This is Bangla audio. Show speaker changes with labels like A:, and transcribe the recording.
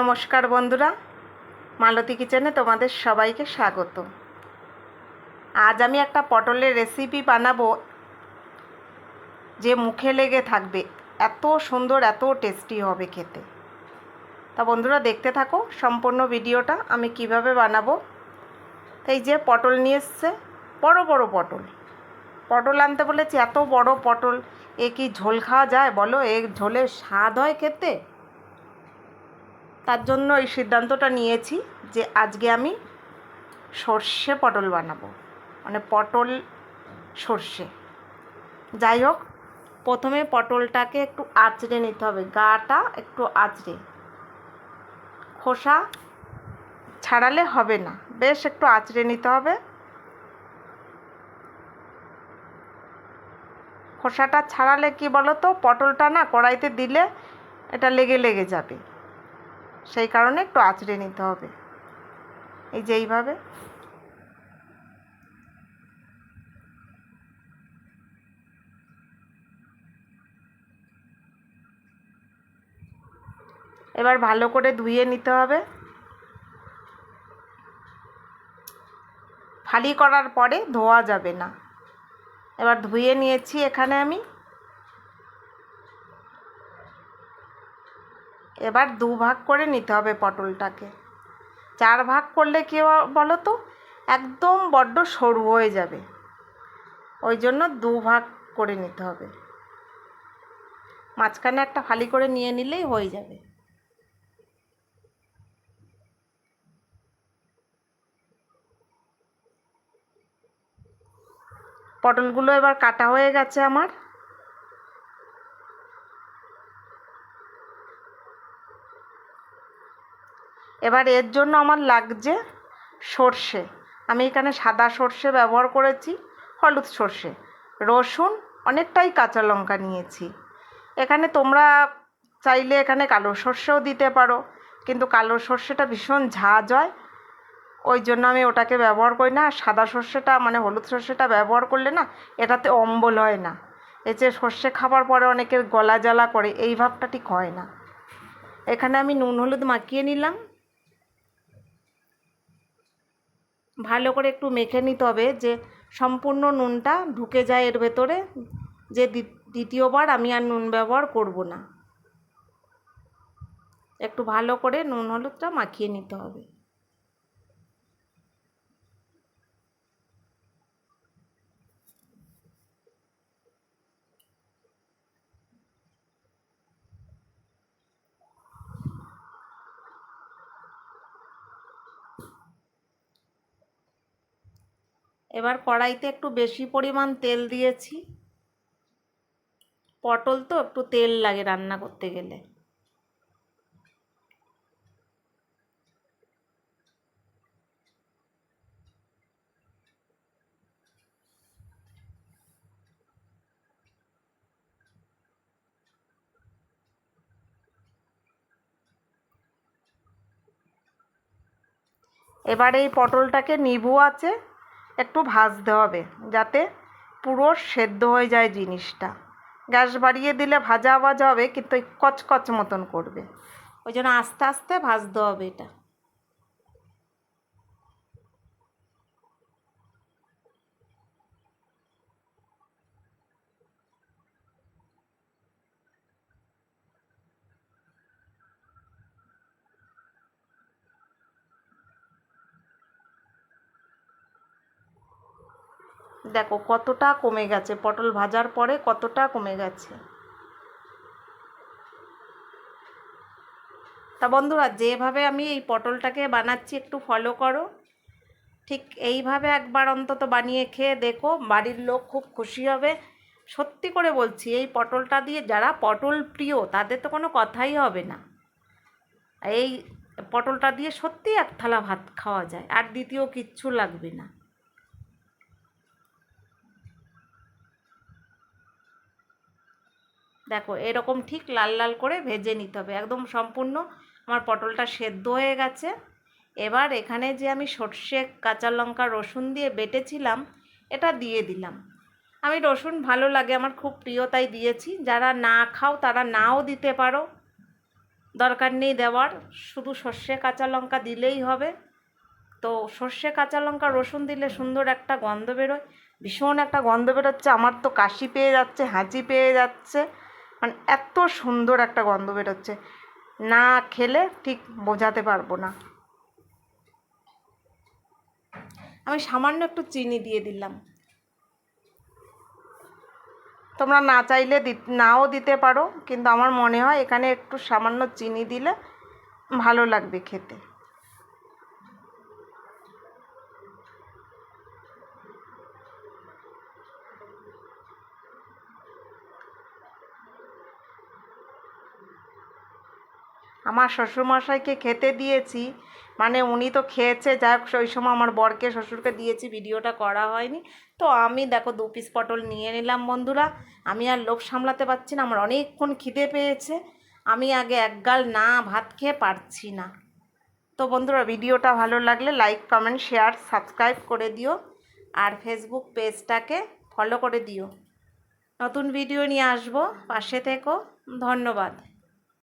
A: নমস্কার বন্ধুরা, মালতী কিচেনে তোমাদের সবাইকে স্বাগত। আজ আমি একটা পটলের রেসিপি বানাবো, যে মুখে লেগে থাকবে, এত সুন্দর, এত টেস্টি হবে খেতে। তা বন্ধুরা, দেখতে থাকো সম্পূর্ণ ভিডিওটা, আমি কীভাবে বানাবো। তো এই যে পটল নিয়ে এসছে, বড় বড় পটল। পটল আনতে বলেছি, এত বড় পটল, এ কি ঝোল খাওয়া যায় বলো? এ ঝোলের স্বাদ হয় খেতে? তার জন্য এই সিদ্ধান্তটা নিয়েছি যে আজকে আমি সর্ষে পটল বানাবো। মানে পটল সর্ষে। যাই হোক, প্রথমে পটলটাকে একটু আঁচড়ে নিতে হবে। গাটা একটু আঁচড়ে। খোসা ছাড়ালে হবে না। বেশ একটু আঁচড়ে নিতে হবে। খোসাটা ছাড়ালে কি বলো তো পটলটা না কড়াইতে দিলে এটা লেগে লেগে যাবে। সেই কারণে একটু আঁচড়ে নিতে হবে। এই যে এইভাবে। এবার ভালো করে ধুয়ে নিতে হবে। ফালি করার পরে ধোয়া যাবে না। এবার ধুয়ে নিয়েছি এখানে আমি এবার দু ভাগ করে নিতে হবে পটলটাকে। চার ভাগ করলে কী বলো তো? একদম বড্ড সরু হয়ে যাবে। ওই জন্য দু ভাগ করে নিতে হবে। মাঝখানে একটা ফালি করে নিয়ে নিলেই হয়ে যাবে। পটলগুলো এবার কাটা হয়ে গেছে আমার। এবার এর জন্য আমার লাগছে সর্ষে। আমি এখানে সাদা সর্ষে ব্যবহার করেছি, হলুদ সর্ষে। রসুন অনেকটাই কাঁচা লঙ্কা নিয়েছি। এখানে তোমরা চাইলে এখানে কালো সর্ষেও দিতে পারো, কিন্তু কালো সর্ষেটা ভীষণ ঝাঁজ হয়। ওই জন্য আমি ওটাকে ব্যবহার করি না। সাদা সর্ষেটা মানে হলুদ সর্ষেটা ব্যবহার করলে না, এটাতে অম্বল হয় না। যে সর্ষে খাবার পরে অনেকের গলা জ্বালা করে, এই ভাবটা ঠিক হয় না। এখানে আমি নুন হলুদ মাখিয়ে নিলাম। ভালো করে একটু মেখে নিতে হবে যে সম্পূর্ণ নুনটা ঢুকে যায় এর ভেতরে। যে দ্বিতীয়বার আমি আর নুন ব্যবহার করব না। একটু ভালো করে নুন হলুদটা মাখিয়ে নিতে হবে। এবার কড়াইতে একটু বেশি পরিমাণ তেল দিয়েছি। পটল তো একটু তেল লাগে রান্না করতে গেলে। এবার এই পটলটাকে নিবু আছে। একটু ভাজতে হবে যাতে পুরো সেদ্ধ হয়ে যায় জিনিসটা। গ্যাস বাড়িয়ে দিলে ভাজা ভাজা হবে, কিন্তু কচকচ মতন করবে। ওই জন্য আস্তে আস্তে ভাজতে হবে এটা। দেখো কতটা কমে গেছে, পটল ভাজার পরে কতটা কমে গেছে। তা বন্ধুরা, যেভাবে আমি এই পটলটাকে বানাচ্ছি একটু ফলো করো। ঠিক এইভাবে একবার অন্তত বানিয়ে খেয়ে দেখো, বাড়ির লোক খুব খুশি হবে। সত্যি করে বলছি, এই পটলটা দিয়ে যারা পটল প্রিয়, তাদের তো কোনো কথাই হবে না। এই পটলটা দিয়ে সত্যি এক থালা ভাত খাওয়া যায়, আর দ্বিতীয় কিচ্ছু লাগবে না। দেখো, এরকম ঠিক লাল লাল করে ভেজে নিতে হবে। একদম সম্পূর্ণ আমার পটলটা সেদ্ধ হয়ে গেছে। এবার এখানে যে আমি সর্ষে, কাঁচা লঙ্কা, রসুন দিয়ে বেটেছিলাম, এটা দিয়ে দিলাম। আমি রসুন ভালো লাগে, আমার খুব প্রিয়, তাই দিয়েছি। যারা না খাও, তারা নাও দিতে পারো। দরকার নেই দেওয়ার, শুধু সর্ষে, কাঁচা লঙ্কা দিলেই হবে। তো সর্ষে, কাঁচা লঙ্কা, রসুন দিলে সুন্দর একটা গন্ধ বেরোয়। ভীষণ একটা গন্ধ বেরোচ্ছে, আমার তো কাশি পেয়ে যাচ্ছে, হাঁচি পেয়ে যাচ্ছে। মানে এত সুন্দর একটা গন্ধ বেরোচ্ছে। না খেলে ঠিক বোঝাতে পারব না। আমি সামান্য একটু চিনি দিয়ে দিলাম। তোমরা না চাইলে নাও দিতে পারো, কিন্তু আমার মনে হয় এখানে একটু সামান্য চিনি দিলে ভালো লাগবে খেতে। আমার শ্বশুরমশাইকে খেতে দিয়েছি। মানে উনি তো খেয়েছে যাই হোক ওই সময় আমার বরকে, শ্বশুরকে দিয়েছি, ভিডিওটা করা হয়নি। তো আমি দেখো, দু পিস পটল নিয়ে নিলাম বন্ধুরা। আমি আর লোভ সামলাতে পারছি না, আমার অনেকক্ষণ খিদে পেয়েছে। আমি আগে একগাল না ভাত খেয়ে পারছি না। তো বন্ধুরা, ভিডিওটা ভালো লাগলে লাইক কমেন্ট শেয়ার সাবস্ক্রাইব করে দিও। আর ফেসবুক পেজটাকে ফলো করে দিও। নতুন ভিডিও নিয়ে আসব। পাশে থেকো। ধন্যবাদ।